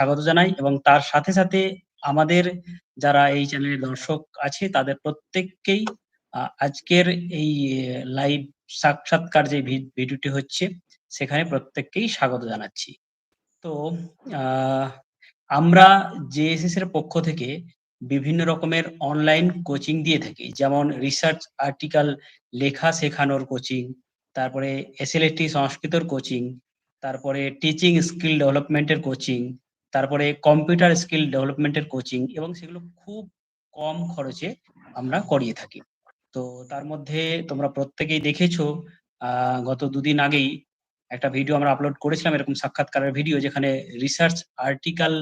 স্বাগত জানাই এবং তার সাথে সাথে আমাদের যারা এই চ্যানেলের দর্শক আছে, তাদের প্রত্যেককেই আজকের এই লাইভ সাক্ষাৎকার যে ভিডিওটি হচ্ছে, সেখানে প্রত্যেককেই স্বাগত জানাচ্ছি। তো আমরা জেএসএস এর পক্ষ থেকে বিভিন্ন রকমের অনলাইন কোচিং দিয়ে থাকি। যেমন রিসার্চ আর্টিকেল লেখা শেখানোর কোচিং তারপরে এসএলএসটি সংস্কৃতর কোচিং তারপরে টিচিং স্কিল ডেভেলপমেন্টের কোচিং তারপরে কম্পিউটার স্কিল ডেভেলপমেন্টের কোচিং এবং সেগুলো খুব কম খরচে আমরা করিয়ে থাকি। তো তার মধ্যে তোমরা প্রত্যেকেই দেখেছ গত দুদিন আগেই একটা ভিডিও আমরা আপলোড করেছিলাম, এরকম সাক্ষাৎকারের ভিডিও যেখানে রিসার্চ আর্টিকেল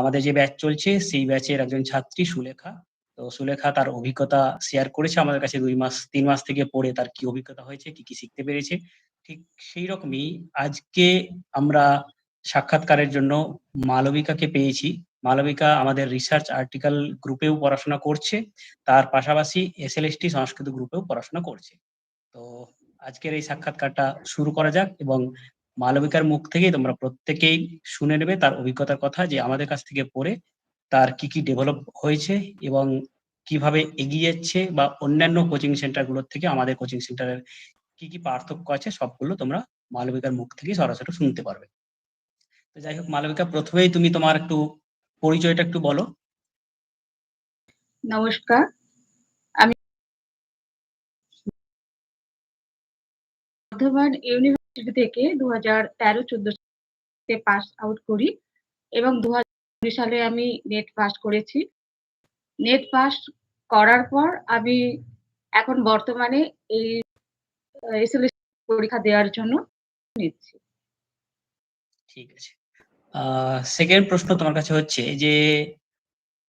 আমাদের যে ব্যাচ চলছে, সেই ব্যাচের একজন ছাত্রী সুলেখা, তো সুলেখা তার অভিজ্ঞতা শেয়ার করেছে আমাদের কাছে দুই মাস, তিন মাস থেকে পড়ে তার কি অভিজ্ঞতা হয়েছে, কি কি শিখতে পেরেছে, ঠিক সেই রকমই আজকে আমরা সাক্ষাৎকারের জন্য মালবিকাকে পেয়েছি। মালবিকা আমাদের রিসার্চ আর্টিকেল গ্রুপেও পড়াশোনা করছে। তার পাশাপাশি এসএলএসটি সংস্কৃত গ্রুপেও পড়াশোনা করছে। তো আজকের এই সাক্ষাৎকারটা শুরু করা যাক এবং মালবিকার মুখ থেকেই তোমরা প্রত্যেকেই শুনে নেবে তার অভিজ্ঞতার কথা যে আমাদের কাছ থেকে পড়ে তার কি কি ডেভেলপ হয়েছে এবং কীভাবে এগিয়ে যাচ্ছে বা অন্যান্য কোচিং সেন্টারগুলোর থেকে আমাদের কোচিং সেন্টারের কি কি পার্থক্য আছে সবগুলো তোমরা মালবিকার মুখ থেকে সরাসরি শুনতে পারবে। তো যাই হোক মালবিকা প্রথমেই তুমি তোমার একটু পরিচয়টা একটু বলো। নমস্কার। আমি বর্ধমান ইউনিভার্সিটি থেকে দু হাজার তেরো চোদ্দ পাস আউট করি এবং দু হাজার সালে আমি নেট পাস করেছি। নেট পাস করার পর আমি এখন বর্তমানে এই পরীক্ষা দেওয়ার জন্য নিচ্ছি। ঠিক আছে। সেকেন্ড প্রশ্ন তোমার কাছে হচ্ছে যে,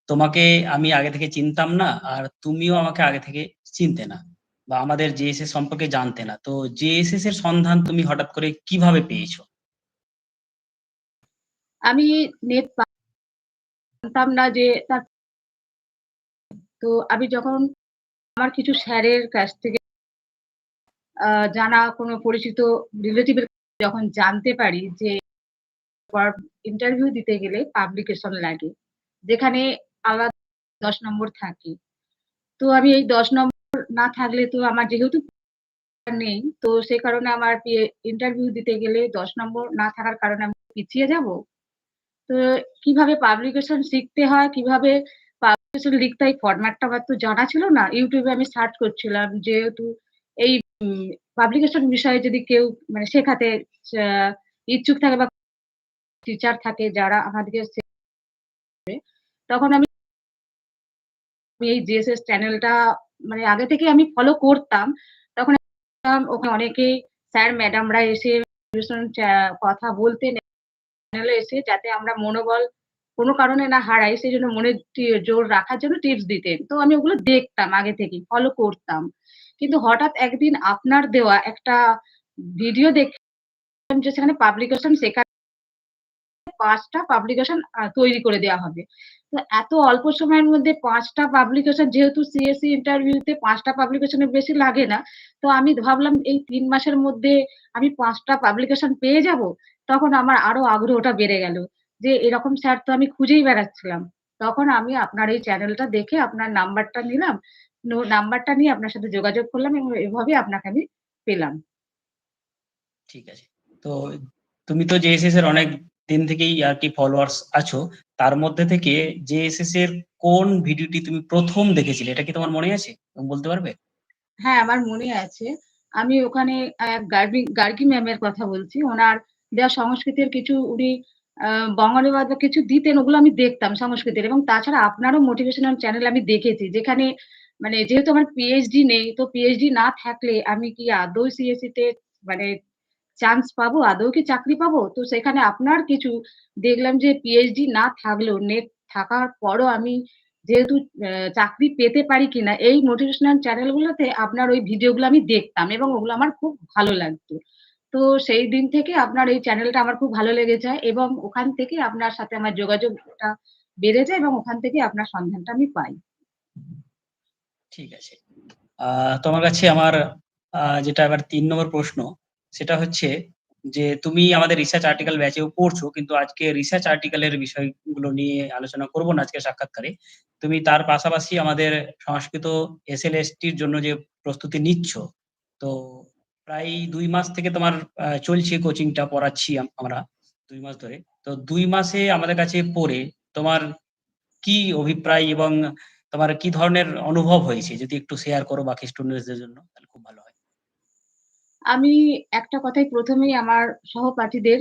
তোমাকে আমি আগে থেকে চিনতাম না আর তুমিও আমাকে আগে থেকে চিনতে না বা আমাদের জেএসএস সম্পর্কে জানতে না। তো জেএসএস এর সন্ধান তুমি হঠাৎ করে কীভাবে পেয়েছ? আমি নেট জানতাম না যে তার তো আমি যখন আমার কিছু স্যারের কাছ থেকে জানা কোনো পরিচিত রিলেটিভের যখন জানতে পারি যে ইন্টারভিউ দিতে গেলে পাবলিকেশন লাগে। যেখানে আলাদা দশ নম্বর থাকে। তো আমি এই দশ নম্বর না থাকলে তো আমার যেহেতু নেই, তো সে কারণে আমার ইন্টারভিউ দিতে গেলে দশ নম্বর না থাকার কারণে আমি পিছিয়ে যাব। তো কীভাবে পাবলিকেশন শিখতে হয়, কীভাবে পাবলিকেশন লিখতে হয় ফরম্যাটটা আমার তো জানা ছিল না। ইউটিউবে আমি সার্চ করছিলাম যেহেতু এই পাবলিকেশন বিষয়ে যদি কেউ মানে শেখাতে ইচ্ছুক থাকে বা টিচার থাকে যারা আমাদেরকে তখন আমি এই জিএসএস চ্যানেলটা মানে আগে থেকে আমি ফলো করতাম। তখন ওখানে অনেকেই স্যার ম্যাডামরা এসে ভীষণ কথা বলতেন চ্যানেলে এসে যাতে আমরা মনোবল কোনো কারণে না হারাই, সেই জন্য মনে জোর রাখার জন্য টিপস দিতেন। তো আমি ওগুলো দেখতাম আগে থেকে ফলো করতাম। কিন্তু হঠাৎ একদিন আপনার দেওয়া একটা ভিডিও দেখলাম যে সেখানে পাবলিকেশন শেখা পাঁচটা পাবলিকেশন তৈরি করে দেওয়া হবে। তো এত অল্প সময়ের মধ্যে পাঁচটা পাবলিকেশন যেহেতু সিএসসি ইন্টারভিউতে পাঁচটা পাবলিকেশনের বেশি লাগে না, তো আমি ভাবলাম এই তিন মাসের মধ্যে আমি পাঁচটা পাবলিকেশন পেয়ে যাব, তখন আমার আরও আগ্রহটা বেড়ে গেল। যে এরকম স্যার তো আমি খুঁজেই বেড়াচ্ছিলাম। তখন আমি আপনার এই চ্যানেলটা দেখে আপনার নাম্বারটা নিলাম নাম্বারটা নিয়ে আপনার সাথে যোগাযোগ করলাম এবং এভাবে আপনাকে আমি পেলাম। ঠিক আছে। তো তুমি তো জেএসএস এর অনেক দিন থেকেই আর কি ফলোয়ার্স আছো, তার মধ্যে থেকে জেএসএস এর কোন ভিডিওটি তুমি প্রথম দেখেছিলে? এটা কি তোমার মনে আছে? বলতে পারবে? হ্যাঁ আমার মনে আছে। আমি ওখানে গার্গি গার্গি ম্যামের কথা বলছি। ওনার দেওয়া সংস্কৃতির কিছু উনি বঙ্গানুবাদ বা কিছু দিতেন, ওগুলো আমি দেখতাম সংস্কৃতির। এবং তাছাড়া আপনারও মোটিভেশনাল চ্যানেল আমি দেখেছি, যেখানে মানে যেহেতু আমার পিএইচডি নেই, তো পিএইচডি না থাকলে আমি কি আদৌ সিএসসি তে মানে চান্স পাবো, আদৌ কি চাকরি পাবো? তো সেখানে আপনার কিছু দেখলাম যে পিএইচডি না থাকলেও নেট থাকার পরও আমি যেহেতু চাকরি পেতে পারি কিনা, এই মোটিভেশনাল চ্যানেলগুলোতে আপনার ওই ভিডিওগুলো আমি দেখতাম এবং ওগুলো আমার খুব ভালো লাগতো। তো সেই দিন থেকে আপনার এই চ্যানেলটা আমার খুব ভালো লেগে যায় এবং ওখান থেকে আপনার সাথে আমার যোগাযোগটা বেড়ে যায় এবং ওখান থেকে আপনার সন্ধানটা আমি পাই। ঠিক আছে। তোমার কাছে আমার যেটা এবার তিন নম্বর প্রশ্ন সেটা হচ্ছে যে তুমি আমাদের রিসার্চ আর্টিকেল ব্যাচেও পড়ছো কিন্তু আজকে রিসার্চ আর্টিকেলের বিষয়গুলো নিয়ে আলোচনা করব না আজকে সাক্ষাৎকারে। তুমি তার পাশাপাশি আমাদের সংস্কৃত এসএলএসটির জন্য যে প্রস্তুতি নিচ্ছ, তো প্রায় দুই মাস থেকে তোমার চলছে কোচিংটা পড়াচ্ছি আমরা দুই মাস ধরে। তো দুই মাসে আমাদের কাছে পড়ে তোমার কি অভিপ্রায় এবং তোমার কি ধরনের অনুভব হয়েছে? যদি একটু শেয়ার করো বাকি স্টুডেন্টসদের জন্য তাহলে খুব ভালো। আমি একটা কথাই প্রথমেই আমার সহপাঠীদের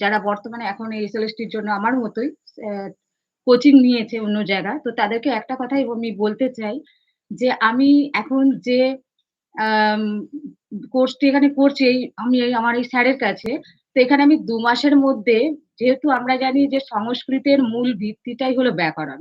যারা বর্তমানে এখন এই এসএলএসটির জন্য আমার মতোই কোচিং নিয়েছে অন্য জায়গায়। তো তাদেরকে একটা কথাই আমি বলতে চাই যে আমি এখন যে কোর্সটি এখানে করছি এই আমি এই আমার এই স্যারের কাছে। তো এখানে আমি দু মাসের মধ্যে যেহেতু আমরা জানি যে সংস্কৃতের মূল ভিত্তিটাই হলো ব্যাকরণ।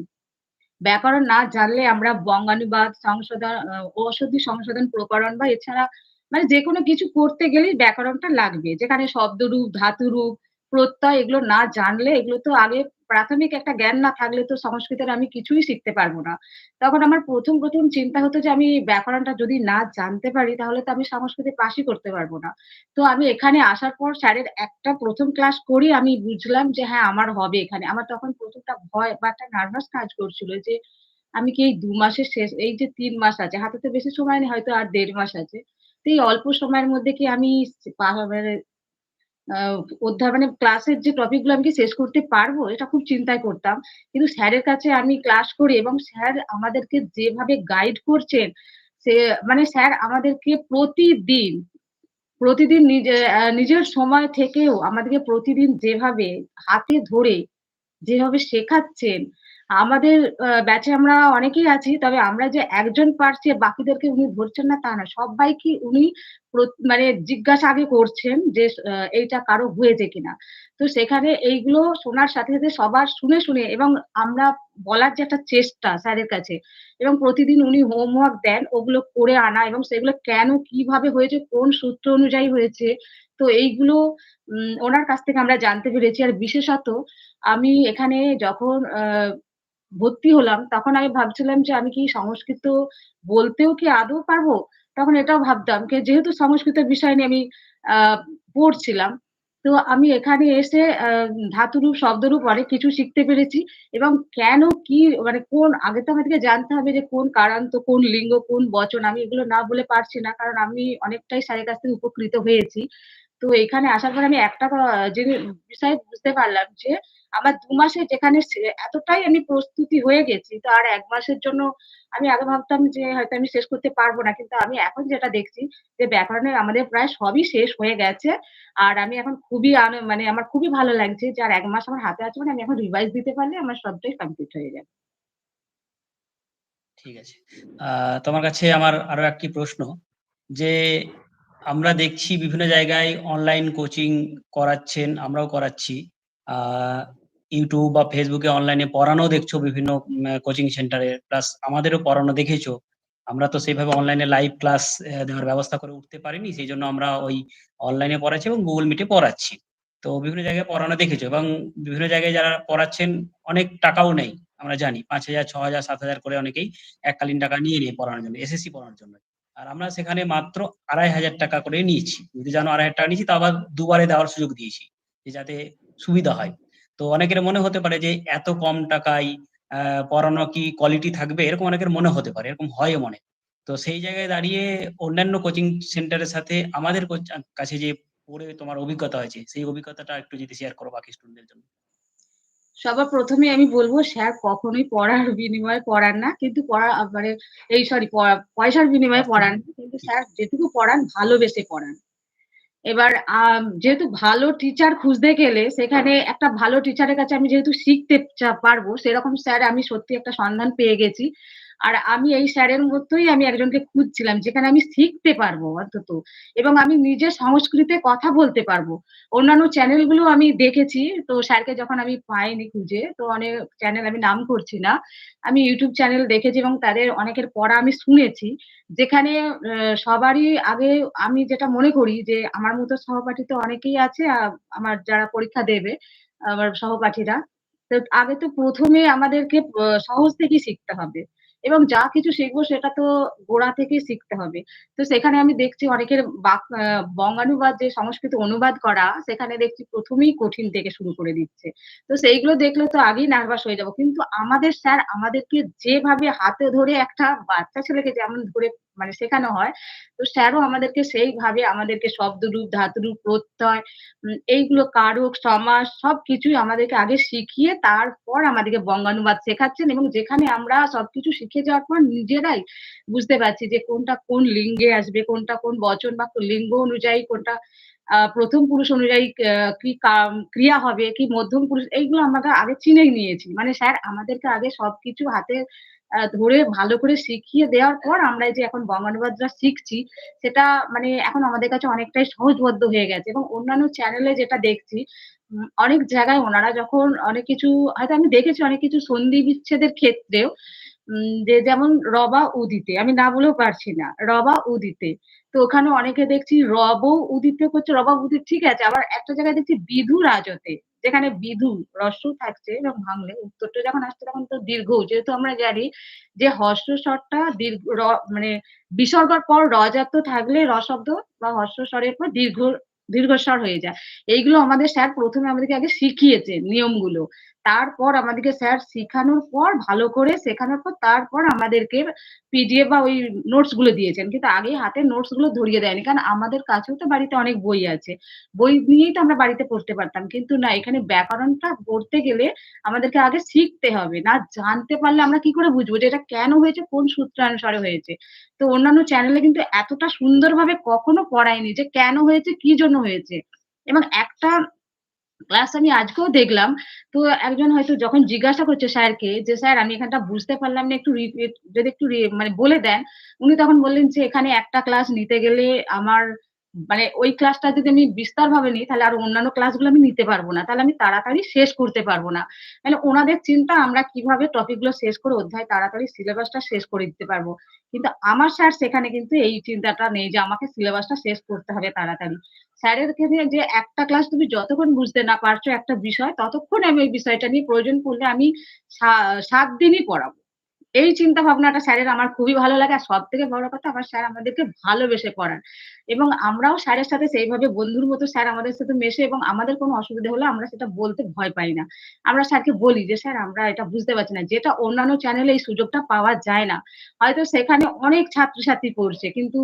ব্যাকরণ না জানলে আমরা বঙ্গানুবাদ, সংশোধন ঔষধি সংশোধন প্রকরণ বা এছাড়া মানে যেকোনো কিছু করতে গেলেই ব্যাকরণটা লাগবে। যেখানে শব্দরূপ, ধাতুরূপ, প্রত্যয় এগুলো না জানলে এগুলো তো আগে প্রাথমিক একটা জ্ঞান না থাকলে তো সংস্কৃতের আমি কিছুই শিখতে পারব না। তখন আমার ১ম, ১ম চিন্তা হতো যে আমি ব্যাকরণটা যদি না জানতে পারি তাহলে তো আমি সংস্কৃতে পাশই করতে পারব না। তো আমি এখানে আসার পর স্যারের একটা প্রথম ক্লাস করেই আমি বুঝলাম যে হ্যাঁ, আমার হবে এখানে। আমার তখন প্রথমটা ভয় বা একটা নার্ভাস কাজ করছিল যে আমি কি এই দু মাসের শেষ এই যে তিন মাস আছে হাতে তো বেশি সময় নেই হয়তো আর দেড় মাস আছে। এই অল্প সময়ের মধ্যে কি আমি মানে অধ্যায় মানে ক্লাসের যে টপিকগুলো আমি কি শেষ করতে পারব? এটা খুব চিন্তায় করতাম। কিন্তু স্যারের কাছে আমি ক্লাস করি এবং স্যার আমাদেরকে যেভাবে গাইড করছেন, সে মানে স্যার আমাদেরকে প্রতিদিন, প্রতিদিন নিজে নিজের সময় থেকেও আমাদেরকে প্রতিদিন যেভাবে হাতে ধরে যেভাবে শেখাচ্ছেন, আমাদের ব্যাচে আমরা অনেকেই আছি। তবে আমরা যে একজন পারছি বাকিদেরকে উনি ধরছেন না তা না। সব্বাইকে উনি মানে জিজ্ঞাসা আগে করছেন যে এইটা কারও হয়েছে কিনা। তো সেখানে এইগুলো শোনার সাথে, সাথে সবার শুনে, শুনে এবং আমরা বলার যে একটা চেষ্টা স্যারের কাছে এবং প্রতিদিন উনি হোমওয়ার্ক দেন ওগুলো করে আনা এবং সেগুলো কেন কীভাবে হয়েছে, কোন সূত্র অনুযায়ী হয়েছে। তো এইগুলো ওনার কাছ থেকে আমরা জানতে পেরেছি। আর বিশেষত আমি এখানে যখন ভর্তি হলাম তখন আমি ভাবছিলাম যে আমি কি সংস্কৃত বলতেও কি আদৌ পারব? তখন এটাও ভাবতাম যে যেহেতু সংস্কৃত বিষয় নিয়ে আমি পড়ছিলাম। তো আমি এখানে এসে ধাতুরূপ, শব্দরূপ অনেক কিছু শিখতে পেরেছি এবং কেন কি মানে কোন আগে তো আমাদেরকে জানতে হবে যে কোন কারান্ত, কোন লিঙ্গ, কোন বচন আমি এগুলো না বলে পারছি না। কারণ আমি অনেকটাই স্যারের কাছ থেকে উপকৃত হয়েছি। তো এখানে আসার পর আমি একটা ক জিনি বিষয় বুঝতে পারলাম যে আমার দু মাসে যেখানে এতটাই আমি প্রস্তুতি হয়ে গেছি তো আর এক মাসের জন্য আমি আগে ভাবতাম যে হয়তো আমি শেষ করতে পারব না। কিন্তু আমি এখন যেটা দেখছি যে ব্যাকরণের আমাদের প্রায় সবই শেষ হয়ে গেছে। আর আমি এখন খুবই মানে আমার খুবই ভালো লাগছে যে আর এক মাস আমার হাতে আছে মানে আমি এখন রিভাইজ দিতে পারলে আমার সবটাই কমপ্লিট হয়ে যাবে। ঠিক আছে। তোমার কাছে আমার আরও একটি প্রশ্ন যে আমরা দেখছি বিভিন্ন জায়গায় অনলাইন কোচিং করাচ্ছেন, আমরাও করাচ্ছি। YouTube বা ফেসবুকে অনলাইনে পড়ানো দেখছ বিভিন্ন কোচিং সেন্টারে প্লাস আমাদেরও পড়ানো দেখেছ। আমরা তো সেইভাবে অনলাইনে লাইভ ক্লাস দেওয়ার ব্যবস্থা করে উঠতে পারিনি। সেই জন্য আমরা ওই অনলাইনে পড়াচ্ছি এবং গুগল মিটে পড়াচ্ছি। তো বিভিন্ন জায়গায় পড়ানো দেখেছ এবং বিভিন্ন জায়গায় যারা পড়াচ্ছেন অনেক টাকাও নেই আমরা জানি পাঁচ হাজার ছ হাজার সাত হাজার করে অনেকেই এককালীন টাকা নিয়ে নিয়ে পড়ানোর জন্য, এসএসসি পড়ানোর জন্য। আর আমরা সেখানে মাত্র ৳২,৫০০ করে নিয়েছি। যদি জানো ৳২,৫০০ নিয়েছি তাও আবার দুবারে দেওয়ার সুযোগ দিয়েছি। যাতে সুবিধা হয়। তো অনেকের মনে হতে পারে যে এত কম টাকায় পড়ানো কি কোয়ালিটি থাকবে? এরকম অনেকের মনে হতে পারে। এরকম হয় মনে। তো সেই জায়গায় দাঁড়িয়ে অন্যান্য কোচিং সেন্টারের সাথে আমাদের কাছে যে পড়ে তোমার অভিজ্ঞতা হয়েছে, সেই অভিজ্ঞতাটা একটু যদি শেয়ার করো বাকি স্টুডেন্টদের জন্য। সবার ১ম এই আমি বলব স্যার কখনোই পড়ার বিনিময়ে পড়ান না। কিন্তু পড়া মানে এই সরি পয়সার বিনিময়ে পড়ান। কিন্তু স্যার যেটুকু পড়ান ভালোবেসে পড়ান। এবার যেহেতু ভালো টিচার খুঁজতে গেলে সেখানে একটা ভালো টিচারের কাছে আমি যেহেতু শিখতে পারব, সেরকম স্যার আমি সত্যি একটা সন্ধান পেয়ে গেছি। আর আমি এই স্যারের মতোই আমি একজনকে খুঁজছিলাম যেখানে আমি শিখতে পারব অন্তত এবং আমি নিজে সংস্কৃতে কথা বলতে পারব। অন্যান্য চ্যানেলগুলো আমি দেখেছি। তো স্যারকে যখন আমি পাইনি খুঁজে তো অনেক চ্যানেল আমি নাম করছি না। আমি ইউটিউব চ্যানেল দেখেছি এবং তাদের অনেকের পড়া আমি শুনেছি। যেখানে সবারই আগে আমি যেটা মনে করি যে আমার মতো সহপাঠী তো অনেকেই আছে আমার যারা পরীক্ষা দেবে, আমার সহপাঠীরা। তো আগে তো প্রথমে আমাদেরকে সহজ থেকেই শিখতে হবে। এবং যা কিছু শিখব সেটা তো গোড়া থেকেই শিখতে হবে। তো সেখানে আমি দেখছি অনেকের বঙ্গানুবাদ যে সংস্কৃত অনুবাদ করা সেখানে দেখছি প্রথমেই কঠিন থেকে শুরু করে দিচ্ছে। তো সেইগুলো দেখলে তো আগেই নার্ভাস হয়ে যাব। কিন্তু আমাদের স্যার আমাদেরকে যেভাবে হাতে ধরে একটা বাচ্চা ছেলেকে যেমন ধরে মানে শেখানো হয়, তো স্যারও আমাদেরকে সেইভাবে আমাদেরকে শব্দরূপ, ধাতুরূপ, প্রত্যয় এইগুলো কারক, সমাস সবকিছুই আমাদেরকে আগে শিখিয়ে তারপর আমাদেরকে বঙ্গানুবাদ শেখাচ্ছেন এবং যেখানে আমরা সবকিছু শিখে যাওয়ার পর নিজেরাই বুঝতে পারছি যে কোনটা কোন লিঙ্গে আসবে, কোনটা কোন বচন বা লিঙ্গ অনুযায়ী কোনটা ১ম পুরুষ অনুযায়ী কি ক্রিয়া হবে, কি মধ্যম পুরুষ এইগুলো আমরা আগে চিনেই নিয়েছি। মানে স্যার আমাদেরকে আগে সবকিছু হাতে ধরে ভালো করে শিখিয়ে দেওয়ার পর আমরা যে এখন বঙ্গানুবাদটা শিখছি, সেটা মানে এখন আমাদের কাছে অনেকটাই সহজবদ্ধ হয়ে গেছে এবং অন্যান্য চ্যানেলে যেটা দেখছি অনেক জায়গায় ওনারা যখন অনেক কিছু হয়তো আমি দেখেছি অনেক কিছু সন্ধি বিচ্ছেদের ক্ষেত্রেও যে যেমন রবা উদিতে, আমি না বলেও পারছি না। রবা উদিতে। তো ওখানে অনেকে দেখছি রব উদিতে করছে, রবা উদিত ঠিক আছে। আবার একটা জায়গায় দেখছি বিধু রাজতে। যেখানে বিধু হ্রস্ব থাকছে এবং ভাঙলে, উত্তরটা যখন আসছে তখন তো দীর্ঘ। যেহেতু আমরা জানি যে হর্ষ স্বরটা দীর্ঘ মানে বিসর্গর পর র জাত থাকলে র শব্দ বা হর্ষ স্বরের পর দীর্ঘ, দীর্ঘস্বর হয়ে যায়। এইগুলো আমাদের স্যার প্রথমে আমাদেরকে আগে শিখিয়েছে নিয়মগুলো। তারপর আমাদেরকে স্যার শিখানোর পর ভালো করে শেখানোর পর তারপর আমাদেরকে পিডিএফ বা ওই নোটসগুলো দিয়েছেন। কিন্তু আগেই হাতে নোটসগুলো ধরিয়ে দেয়নি। কারণ আমাদের কাছেও তো বাড়িতে অনেক বই আছে। বই নিয়েই তো আমরা বাড়িতে পড়তে পারতাম। কিন্তু না এখানে ব্যাকরণটা পড়তে গেলে আমাদেরকে আগে শিখতে হবে। না জানতে পারলে আমরা কি করে বুঝব যে এটা কেন হয়েছে, কোন সূত্রানুসারে হয়েছে। তো অন্যান্য চ্যানেলে কিন্তু এতটা সুন্দরভাবে কখনো পড়ায়নি যে কেন হয়েছে, কি জন্য হয়েছে। এবং একটা ক্লাস আমি আজকেও দেখলাম। তো একজন হয়তো যখন জিজ্ঞাসা করছে স্যারকে যে, "স্যার আমি এখানটা বুঝতে পারলাম না একটু যদি একটু মানে বলে দেন।" উনি তখন বললেন যে, "এখানে একটা ক্লাস নিতে গেলে আমার মানে ওই ক্লাসটা যদি আমি বিস্তার ভাবে নিই, তাহলে আর অন্যান্য ক্লাসগুলো আমি নিতে পারব না। তাহলে আমি তাড়াতাড়ি শেষ করতে পারব না।" মানে ওনাদের চিন্তা আমরা কীভাবে টপিকগুলো শেষ করে অধ্যায় তাড়াতাড়ি সিলেবাসটা শেষ করে দিতে পারব কিন্তু আমার স্যার সেখানে কিন্তু এই চিন্তাটা নেই যে আমাকে সিলেবাসটা শেষ করতে হবে তাড়াতাড়ি। স্যারের ক্ষেত্রে যে একটা ক্লাস তুমি যতক্ষণ বুঝতে না পারছ একটা বিষয়, ততক্ষণ আমি ওই বিষয়টা নিয়ে প্রয়োজন পড়লে আমি সা ৭ দিনই পড়াবো। এই চিন্তা ভাবনাটা স্যারের আমার খুবই ভালো লাগে। আর সব থেকে বড় কথা আমার স্যার আমাদেরকে ভালোবেসে পড়ান। এবং আমরাও স্যারের সাথে সেইভাবে বন্ধুর মতো স্যার আমাদের সাথে মেশে এবং আমাদের কোনো অসুবিধা হলে আমরা সেটা বলতে ভয় পাই না। আমরা স্যারকে বলি যে, "স্যার আমরা এটা বুঝতে পারছি না।" যেটা অন্যান্য চ্যানেলে এই সুযোগটা পাওয়া যায় না। হয়তো সেখানে অনেক ছাত্রছাত্রী পড়ছে। কিন্তু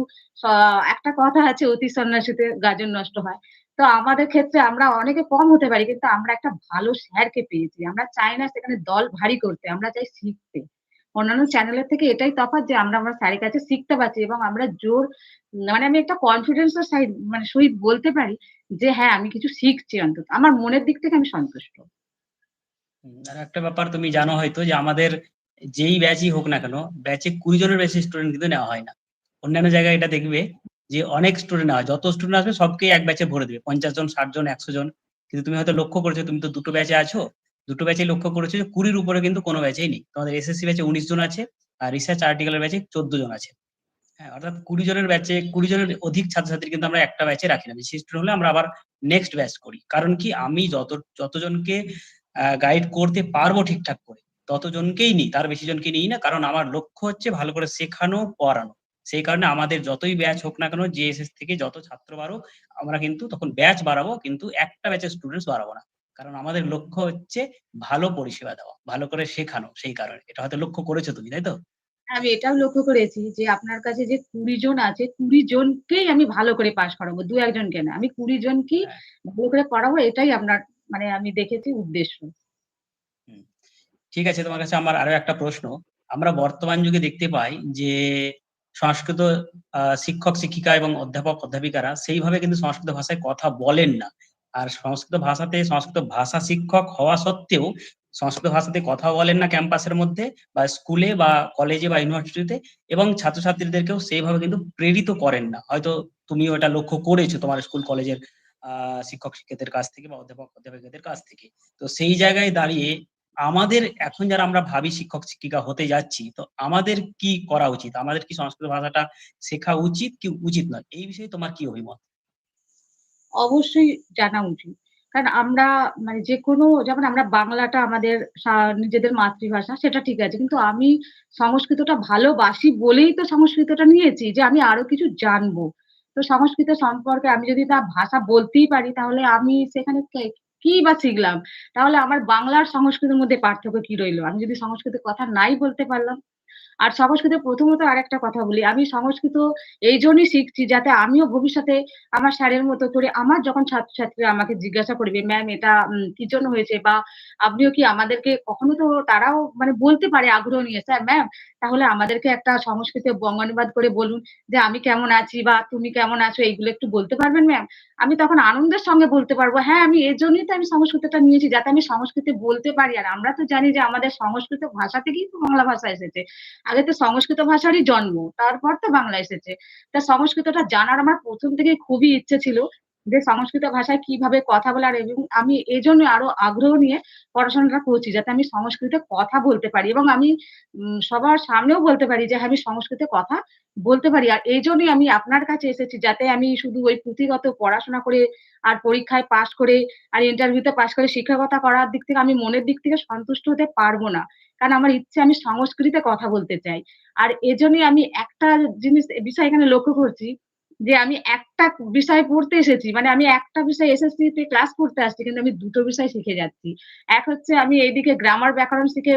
একটা কথা আছে অতি সন্ন্যাসীতে গাজন নষ্ট হয়। তো আমাদের ক্ষেত্রে আমরা অনেকে কম হতে পারি কিন্তু আমরা একটা ভালো স্যারকে পেয়েছি। আমরা চাই না সেখানে দল ভারী করতে। আমরা চাই শিখতে। অন্যান্য চ্যানেলের থেকে এটাই তফাৎ যে আমরা আমার স্যারের কাছে শিখতে পারছি এবং আমরা জোর মানে আমি একটা কনফিডেন্স এর সাহিত মানে সহিত বলতে পারি যে, "হ্যাঁ, আমি কিছু শিখছি অন্তত।" আমার মনের দিক থেকে আমি সন্তুষ্ট। আর একটা ব্যাপার তুমি জানো হয়তো যে আমাদের যেই ব্যাচই হোক না কেন, ব্যাচে ২০ জনের বেশি স্টুডেন্ট কিন্তু নেওয়া হয় না। অন্যান্য জায়গায় এটা দেখবে যে অনেক স্টুডেন্ট হয়। যত স্টুডেন্ট আসবে সবকেই এক ব্যাচে ভরে দেবে। ৫০ জন, ৬০ জন, ১০০ জন। কিন্তু তুমি হয়তো লক্ষ্য করেছ তুমি তো দুটো ব্যাচে আছো। দুটো ব্যাচে লক্ষ্য করেছ যে ২০ র উপরে কিন্তু কোনো ব্যাচেই নেই। তোমাদের এসএসসি ব্যাচে ১৯ জন আছে আর রিসার্চ আর্টিকেলের ব্যাচে ১৪ জন আছে। হ্যাঁ, অর্থাৎ ২০ জনের ব্যাচে ২০ জনের অধিক ছাত্রছাত্রী কিন্তু আমরা একটা ব্যাচে রাখি না। বেশি স্টুডেন্ট হলে আমরা আবার নেক্সট ব্যাচ করি। কারণ কি আমি যত যতজনকে গাইড করতে পারব ঠিকঠাক করে, ততজনকেই নিই। তার বেশি জনকে নিই না। কারণ আমার লক্ষ্য হচ্ছে ভালো করে শেখানো, পড়ানো। সেই কারণে আমাদের যতই ব্যাচ হোক না কেন, জেএসএস থেকে যত ছাত্র বাড়ুক, আমরা কিন্তু তখন ব্যাচ বাড়াবো কিন্তু একটা ব্যাচের স্টুডেন্টস বাড়াবো না। কারণ আমাদের লক্ষ্য হচ্ছে ভালো পরিষেবা দেওয়া, ভালো করে শেখানো সেই কারণে। এটা হয়তো লক্ষ্য করেছ তুমি, তাই তো? আমি এটাও লক্ষ্য করেছি যে আপনার কাছে যে ২০ জন আছে, ২০ জনকেই আমি ভালো করে পাস করাবো। ২-১ জনকে না। আমি ২০ জনকেই হ্যাঁ। ভালো করে পড়াবো এটাই আপনার মানে আমি দেখেছি উদ্দেশ্য। ঠিক আছে তোমার কাছে আমার আরও একটা প্রশ্ন। আমরা বর্তমান যুগে দেখতে পাই যে সংস্কৃত আ শিক্ষক-শিক্ষিকা এবং অধ্যাপক-অধ্যাপিকারা সেইভাবে কিন্তু সংস্কৃত ভাষায় কথা বলেন না। আর সংস্কৃত ভাষাতে সংস্কৃত ভাষা শিক্ষক হওয়া সত্ত্বেও সংস্কৃত ভাষাতে কথা বলেন না ক্যাম্পাসের মধ্যে বা স্কুলে বা কলেজে বা ইউনিভার্সিটিতে এবং ছাত্রছাত্রীদেরকেও সেইভাবে কিন্তু প্রেরিত করেন না। হয়তো তুমিও এটা লক্ষ্য করেছ তোমার স্কুল কলেজের আ শিক্ষক-শিক্ষিকাদের কাছ থেকে বা অধ্যাপক-অধ্যাপিকাদের কাছ থেকে। তো সেই জায়গায় দাঁড়িয়ে আমাদের এখন যারা আমরা ভাবি শিক্ষক-শিক্ষিকা হতে যাচ্ছি, তো আমাদের কি করা উচিত? আমাদের কি সংস্কৃত ভাষাটা শেখা উচিত কি উচিত নয়? এই বিষয়ে তোমার কি অভিমত? অবশ্যই জানা উচিত। কারণ আমরা মানে যেকোনো, যেমন আমরা বাংলাটা আমাদের নিজেদের মাতৃভাষা, সেটা ঠিক আছে। কিন্তু আমি সংস্কৃতটা ভালোবাসি বলেই তো সংস্কৃতটা নিয়েছি যে আমি আরও কিছু জানব। তো সংস্কৃত সম্পর্কে আমি যদি তা ভাষা বলতেই পারি, তাহলে আমি সেখানে কে বা শিখলাম? তাহলে আমার বাংলার সংস্কৃতের মধ্যে পার্থক্য কি রইল? আমি যদি সংস্কৃতের কথা নাই বলতে পারলাম। আর সংস্কৃতে প্রথমত আরেকটা কথা বলি। আমি সংস্কৃত এই জন্যই শিখছি যাতে আমিও ভবিষ্যতে আমার স্যারের মতো করে আমার যখন ছাত্রছাত্রীরা আমাকে জিজ্ঞাসা করবে, "ম্যাম এটা কি জন্য হয়েছে?" বা আপনিও কি আমাদেরকে কখনো তো তারাও মানে বলতে পারে আগ্রহ নিয়ে, "স্যার ম্যাম তাহলে আমাদেরকে একটা সংস্কৃতে বঙ্গানুবাদ করে বলুন যে আমি কেমন আছি বা তুমি কেমন আছো এইগুলো একটু বলতে পারবেন ম্যাম?" আমি তখন আনন্দের সঙ্গে বলতে পারব, "হ্যাঁ, আমি এর জন্যই তো আমি সংস্কৃতটা নিয়েছি যাতে আমি সংস্কৃতে বলতে পারি।" আর আমরা তো জানি যে আমাদের সংস্কৃত ভাষা থেকেই তো বাংলা ভাষা এসেছে। আগে তো সংস্কৃত ভাষারই জন্ম। তারপর তো বাংলা এসেছে। তা সংস্কৃতটা জানার আমার প্রথম থেকেই খুবই ইচ্ছে ছিল যে সংস্কৃত ভাষায় কীভাবে কথা বলার এবং আমি এই জন্য আরও আগ্রহ নিয়ে পড়াশোনাটা করছি যাতে আমি সংস্কৃতে কথা বলতে পারি এবং আমি সবার সামনেও বলতে পারি যে হ্যাঁ, আমি সংস্কৃতে কথা বলতে পারি। আর এই জন্যই আমি আপনার কাছে এসেছি যাতে আমি শুধু ওই পুঁথিগত পড়াশোনা করে আর পরীক্ষায় পাশ করে আর ইন্টারভিউতে পাশ করে শিক্ষকতা করার দিক থেকে আমি মনের দিক থেকে সন্তুষ্ট হতে পারব না। কারণ আমার ইচ্ছে, আমি সংস্কৃতে কথা বলতে চাই। আর এজন্যই আমি একটা জিনিস, বিষয় এখানে লক্ষ্য করছি যে আমি একটা বিষয় পড়তে এসেছি। মানে আমি একটা বিষয় এসএসসি তে ক্লাস করতে আসছি, কিন্তু আমি দুটো বিষয় শিখে যাচ্ছি। এক হচ্ছে আমি এইদিকে গ্রামার ব্যাকরণ শিখে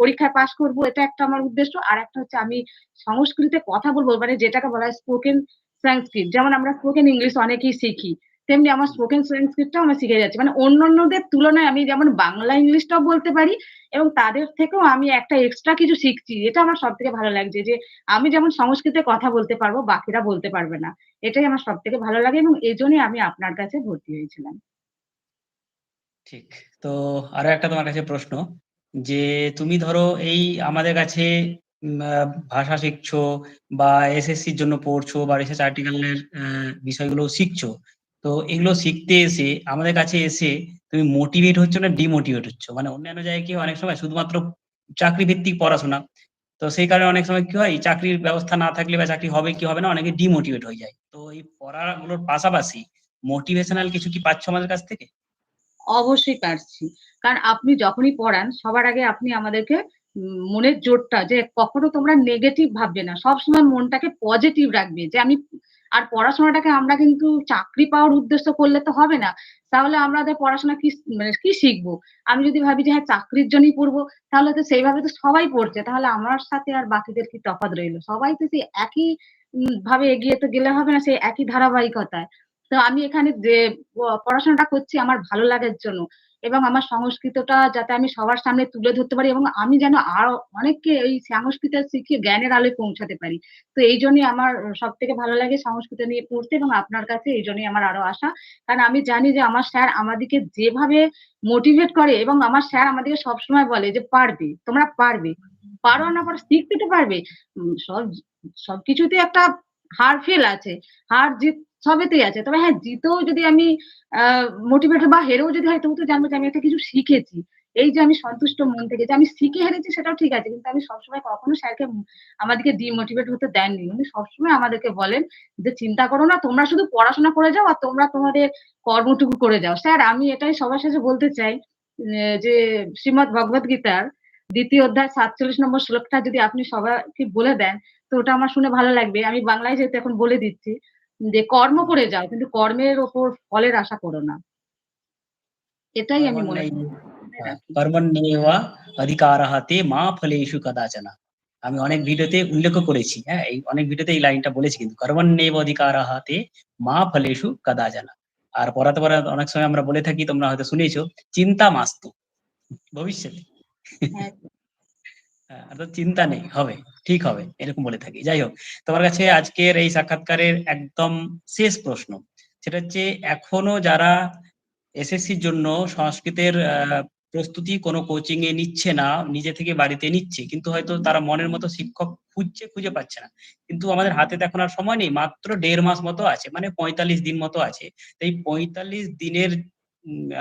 পরীক্ষায় পাস করব, এটা একটা আমার উদ্দেশ্য। আর একটা হচ্ছে আমি সংস্কৃতে কথা বলব মানে যেটাকে বলা হয় স্পোকেন সংস্কৃত। যেমন আমরা স্পোকেন ইংলিশ অনেকেই শিখি। তেমনি আমার স্পোকেন সংস্কৃতটাও আমি শিখে যাচ্ছি। মানে অন্যান্যদের তুলনায় আমি যেমন বাংলা ইংলিশটাও বলতে পারি এবং তাদের থেকেও আমি একটা এক্সট্রা কিছু শিখছি। এটা আমার সব থেকে ভালো লাগছে যে আমি যেমন সংস্কৃতে কথা বলতে পারব, বাকিরা বলতে পারবে না। এটাই আমার সবথেকে ভালো লাগে এবং এই জন্যই আমি আপনার কাছে ভর্তি হয়েছিলাম। ঠিক। তো আরও একটা তোমার কাছে প্রশ্ন যে তুমি ধরো এই আমাদের কাছে ভাষা শিখছো বা এসএসসির জন্য পড়ছো বা রিসার্চ আর্টিকেল এর অ্যা বিষয়গুলো শিখছো। তো এগুলো শিখতে এসে, আমাদের কাছে এসে তুমি মোটিভেট হচ্ছ না ডিমোটিভেট হচ্ছ? মানে অন্যান্য জায়গায় কি অনেক সময় শুধুমাত্র চাকরি ভিত্তিক পড়াশোনা। তো সেই কারণে অনেক সময় কি হয় চাকরির ব্যবস্থা না থাকলে বা চাকরি হবে কি হবে না, অনেকে ডিমোটিভেট হয়ে যায়। তো এই পড়াগুলোর পাশাপাশি মোটিভেশনাল কিছু কি পাচ্ছ আমাদের কাছ থেকে? অবশ্যই পারছি। কারণ আপনি যখনই পড়ান, সবার আগে আপনি আমাদেরকে মনের জোরটা যে কখনো তোমরা নেগেটিভ ভাববে না। সবসময় মনটাকে পজিটিভ রাখবে যে আমি আর পড়াশোনাটাকে আমরা কিন্তু চাকরি পাওয়ার উদ্দেশ্য করলে তো হবে না। তাহলে আমাদের পড়াশোনা কি মানে কি শিখব? আমি যদি ভাবি যে হ্যাঁ, চাকরির জন্যই পড়ব তাহলে তো সেইভাবে তো সবাই পড়ছে। তাহলে আমার সাথে আর বাকিদের কি তফাৎ রইল? সবাই তো সেই একই ভাবে এগিয়ে তো গেলে হবে না সেই একই ধারাবাহিকতায়। তো আমি এখানে যে পড়াশোনাটা করছি আমার ভালো লাগার জন্য এবং আমার সংস্কৃতটা যাতে আমি সবার সামনে তুলে ধরতে পারি এবং আমি যেন আরও অনেককে এই সংস্কৃত শিখিয়ে জ্ঞানের আলোয় পৌঁছাতে পারি। তো এইজন্যই আমার সব থেকে ভালো লাগে সংস্কৃত নিয়ে পড়তে এবং আপনার কাছে এই জন্যই আমার আরও আশা কারণ আমি জানি যে আমার স্যার আমাদেরকে যেভাবে মোটিভেট করে এবং আমার স্যার আমাদেরকে সবসময় বলে যে, "পারবে, তোমরা পারবে। পারো না পারো শিখতে তো পারবে।" সব সবকিছুতেই একটা হার-ফেল আছে। হার-জিত সবেতেই আছে। তবে হ্যাঁ, জিতেও যদি আমি মোটিভেটেড বা হেরেও যদি হয় তবু তো জানব যে আমি একটা কিছু শিখেছি। এই যে আমি সন্তুষ্ট মন থেকে যে আমি শিখে হেরেছি সেটাও ঠিক আছে। কিন্তু আমি সবসময় কখনো স্যারকে আমাদেরকে ডিমোটিভেট হতে দেননি। উনি সবসময় আমাদেরকে বলেন যে, "চিন্তা করো না, তোমরা শুধু পড়াশোনা করে যাও আর তোমরা তোমাদের কর্মটুকু করে যাও।" স্যার আমি এটাই সবার শেষে বলতে চাই যে শ্রীমদ ভগবত গীতার ২য় অধ্যায় ৪৭ নম্বর শ্লোকটা যদি আপনি সবাইকে বলে দেন তো ওটা আমার শুনে ভালো লাগবে। আমি বাংলায় যেহেতু এখন বলে দিচ্ছি যে, "কর্ম করে যাও কিন্তু কর্মের ওপর ফলের আশা করো না।" এটাই আমি মনে কর্মণ্যেবা অধিকারঃ মা ফলেষু কদাচন। আমি অনেক ভিডিওতে উল্লেখ করেছি, হ্যাঁ? এই অনেক ভিডিওতে এই লাইনটা বলেছি কিন্তু কর্মণ্যেব অধিকারঃ তে মা ফলেষু কদাচন। আর পড়াতে, পড়াতে অনেক সময় আমরা বলে থাকি তোমরা হয়তো শুনেছো, চিন্তা মাস্তু। ভবিষ্যতে। হ্যাঁ। হ্যাঁ, অর্থাৎ চিন্তা নেই, হবে। ঠিক হবে। এরকম বলে থাকি। যাই হোক, তোমার কাছে আজকের এই সাক্ষাৎকারের একদম শেষ প্রশ্ন। সেটা হচ্ছে এখনও যারা এসএসসির জন্য সংস্কৃতের প্রস্তুতি কোনো কোচিং এ নিচ্ছে না, নিজে থেকে বাড়িতে নিচ্ছে। কিন্তু হয়তো তারা মনের মতো শিক্ষক খুঁজছে, খুঁজে পাচ্ছে না। কিন্তু আমাদের হাতে তো এখন আর সময় নেই। মাত্র দেড় মাস মতো আছে। মানে ৪৫ দিন মতো আছে। এই ৪৫ দিনের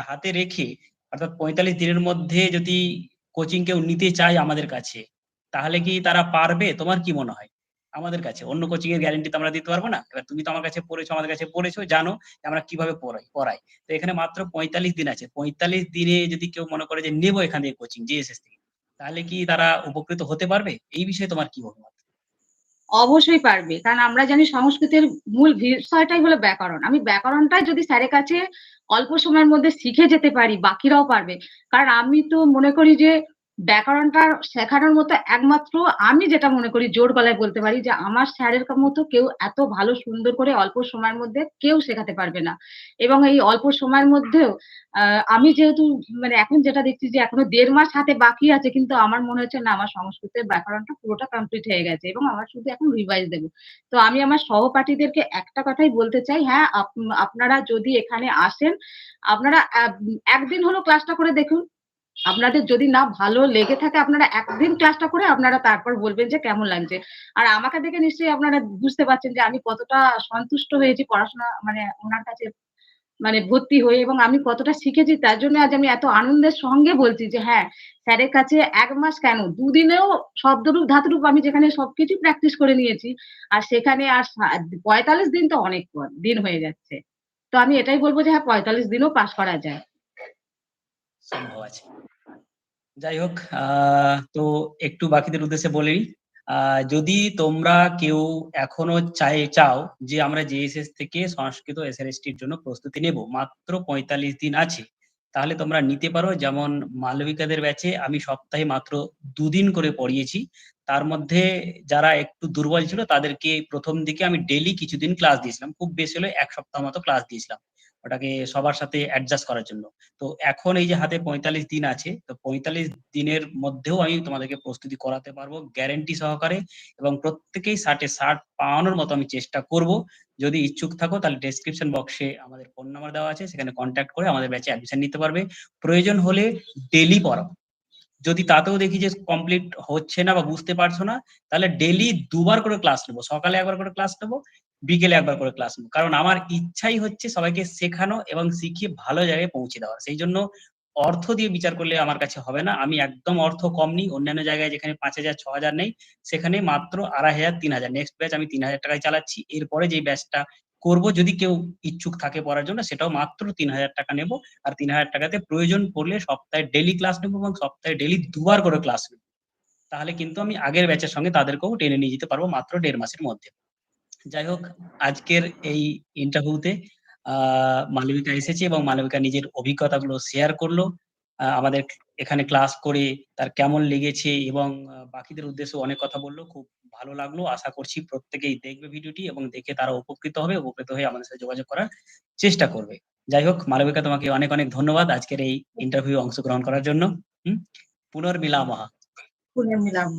হাতে রেখে অর্থাৎ ৪৫ দিনের মধ্যে যদি কোচিং কেউ নিতে চায় আমাদের কাছে, তাহলে কি তারা পারবে? তোমার কি মনে হয়? আমাদের কাছে। অন্য কোচিং এর গ্যারান্টি তো আমরা দিতে পারব না। এবার তুমি তো আমার কাছে পড়েছো আমাদের কাছে পড়েছো জানো আমরা কীভাবে পড়াই পড়াই। তো এখানে মাত্র পঁয়তাল্লিশ দিন আছে। পঁয়তাল্লিশ দিনে যদি কেউ মনে করে যে নেব এখান থেকে কোচিং জিএসএস থেকে তাহলে কি তারা উপকৃত হতে পারবে? এই বিষয়ে তোমার কি অভিমত অবশ্যই পারবে। কারণ আমরা জানি সংস্কৃতের মূল বিষয়টাই হলো ব্যাকরণ। আমি ব্যাকরণটাই যদি স্যারের কাছে অল্প সময়ের মধ্যে শিখে যেতে পারি, বাকিরাও পারবে। কারণ আমি তো মনে করি যে ব্যাকরণটা শেখানোর মতো একমাত্র আমি যেটা মনে করি জোর গলায় বলতে পারি যে আমার স্যারের মতো কেউ এত ভালো সুন্দর করে অল্প সময়ের মধ্যে কেউ শেখাতে পারবে না। এবং এই অল্প সময়ের মধ্যেও আমি যেহেতু মানে এখন যেটা দেখছি যে এখনও দেড় মাস হাতে বাকি আছে, কিন্তু আমার মনে হচ্ছে না আমার সংস্কৃতের ব্যাকরণটা পুরোটা কমপ্লিট হয়ে গেছে এবং আমার শুধু এখন রিভাইজ দেবো। তো আমি আমার সহপাঠীদেরকে একটা কথাই বলতে চাই হ্যাঁ আপ- আপনারা যদি এখানে আসেন, আপনারা একদিন হলো ক্লাসটা করে দেখুন আপনাদের যদি না ভালো লেগে থাকে, আপনারা একদিন ক্লাসটা করে আপনারা তারপর বলবেন যে কেমন লাগছে। আর আমাকে দেখে নিশ্চয়ই আপনারা বুঝতে পারছেন যে আমি কতটা সন্তুষ্ট হয়েছি পড়াশোনা মানে ওনার কাছে মানে ভর্তি হয়ে এবং আমি কতটা শিখেছি। তার জন্য আজ আমি এত আনন্দের সঙ্গে বলছি যে হ্যাঁ স্যারের কাছে এক মাস কেন? দুদিনেও শব্দরূপ, ধাতুরূপ আমি যেখানে সবকিছু প্র্যাকটিস করে নিয়েছি। আর সেখানে আর পঁয়তাল্লিশ দিন তো অনেক দিন হয়ে যাচ্ছে। তো আমি এটাই বলব যে হ্যাঁ পঁয়তাল্লিশ দিনও পাস করা যায়। সম্ভব আছে। যাই হোক তো একটু বাকিদের উদ্দেশ্যে বলি যদি তোমরা কেউ এখনও চাই, চাও যে আমরা জেএসএস থেকে সংস্কৃত এসআরএসটির জন্য প্রস্তুতি নেব, মাত্র পঁয়তাল্লিশ দিন আছে, তাহলে তোমরা নিতে পারো। যেমন মালবিকাদের ব্যাচে আমি সপ্তাহে মাত্র দুদিন করে পড়িয়েছি। তার মধ্যে যারা একটু দুর্বল ছিল, তাদেরকে প্রথম দিকে আমি ডেলি কিছুদিন ক্লাস দিয়েছিলাম। খুব বেশি হলে এক সপ্তাহ মতো ক্লাস দিয়েছিলাম। ওটাকে সবার সাথে অ্যাডজাস্ট করার জন্য। তো এখন এই যে হাতে পঁয়তাল্লিশ দিন আছে, তো পঁয়তাল্লিশ দিনের মধ্যেও আমি তোমাদেরকে প্রস্তুতি করাতে পারব গ্যারেন্টি সহকারে এবং প্রত্যেকেই ষাটে ষাট পাওয়ানোর মতো আমি চেষ্টা করব। যদি ইচ্ছুক থাকো তাহলে ডেসক্রিপশন বক্সে আমাদের ফোন নাম্বার দেওয়া আছে, সেখানে কন্ট্যাক্ট করে আমাদের ব্যাচে অ্যাডমিশন নিতে পারবে। প্রয়োজন হলে ডেলি পড়াবো যদি তাতেও দেখি যে কমপ্লিট হচ্ছে না বা বুঝতে পারছ না, তাহলে ডেলি দুবার করে ক্লাস নেব। সকালে একবার করে ক্লাস নেব বিকেলে একবার করে ক্লাস নেব। কারণ আমার ইচ্ছাই হচ্ছে সবাইকে শেখানো এবং শিখিয়ে ভালো জায়গায় পৌঁছে দেওয়া সেই জন্য অর্থ দিয়ে বিচার করলে আমার কাছে হবে না। আমি একদম অর্থ কম নিই। অন্যান্য জায়গায় যেখানে পাঁচ হাজার, ছ হাজার নেই, সেখানে মাত্র আড়াই হাজার, তিন হাজার। নেক্সট ব্যাচ আমি তিন হাজার টাকায় চালাচ্ছি। এরপরে যে ব্যাচটা করব, যদি কেউ ইচ্ছুক থাকে পড়ার জন্য, সেটাও মাত্র তিন হাজার টাকা নেব। আর তিন হাজার টাকাতে প্রয়োজন পড়লে সপ্তাহে ডেলি ক্লাস নেব এবং সপ্তাহে ডেলি দুবার করে ক্লাস নেব। তাহলে কিন্তু আমি আগের ব্যাচের সঙ্গে তাদেরকেও টেনে নিয়ে যেতে পারব মাত্র দেড় মাসের মধ্যে। যাই হোক আজকের এই ইন্টারভিউতে মালবিকা এসেছে এবং মালবিকা নিজের অভিজ্ঞতাগুলো শেয়ার করল। আমাদের এখানে ক্লাস করে তার কেমন লেগেছে এবং বাকিদের উদ্দেশ্যে অনেক কথা বলল। খুব ভালো লাগল। আশা করছি প্রত্যেকেই দেখবে ভিডিওটি এবং দেখে তারা উপকৃত হবে, উপকৃত হয়ে আমাদের সাথে যোগাযোগ করার চেষ্টা করবে। যাই হোক মালবিকা, তোমাকে অনেক অনেক ধন্যবাদ আজকের এই ইন্টারভিউ অংশগ্রহণ করার জন্য। পুনর্মিলামহা। পুনর্মিলন